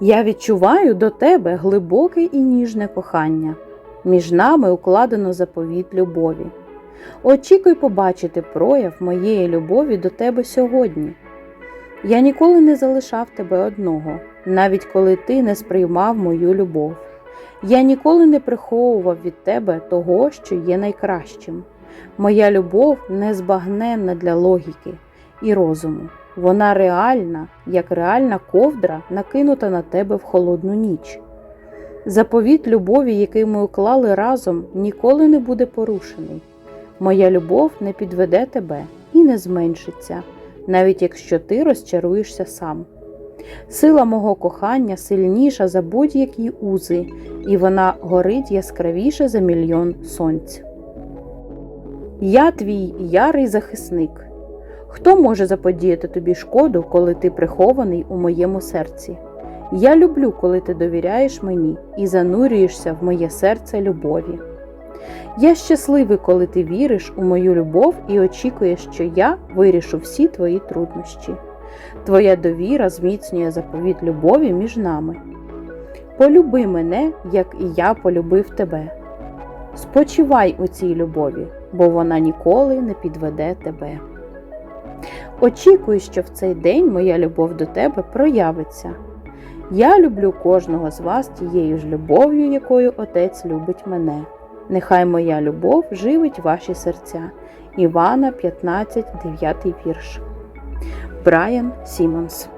Я відчуваю до тебе глибоке і ніжне кохання. Між нами укладено заповіт любові. Очікуй побачити прояв моєї любові до тебе сьогодні. Я ніколи не залишав тебе одного, навіть коли ти не сприймав мою любов. Я ніколи не приховував від тебе того, що є найкращим. Моя любов незбагненна для логіки і розуму. Вона реальна, як реальна ковдра, накинута на тебе в холодну ніч. Заповіт любові, який ми уклали разом, ніколи не буде порушений. Моя любов не підведе тебе і не зменшиться, навіть якщо ти розчаруєшся сам. Сила мого кохання сильніша за будь-які узи, і вона горить яскравіше за мільйон сонць. Я твій ярий захисник. Хто може заподіяти тобі шкоду, коли ти прихований у моєму серці? Я люблю, коли ти довіряєш мені і занурюєшся в моє серце любові. Я щасливий, коли ти віриш у мою любов і очікуєш, що я вирішу всі твої труднощі. Твоя довіра зміцнює заповіт любові між нами. Полюби мене, як і я полюбив тебе. Спочивай у цій любові, бо вона ніколи не підведе тебе. Очікую, що в цей день моя любов до тебе проявиться. Я люблю кожного з вас тією ж любов'ю, якою Отець любить мене. Нехай моя любов живить ваші серця. Івана 15, 9 вірш. Брайан Сімонс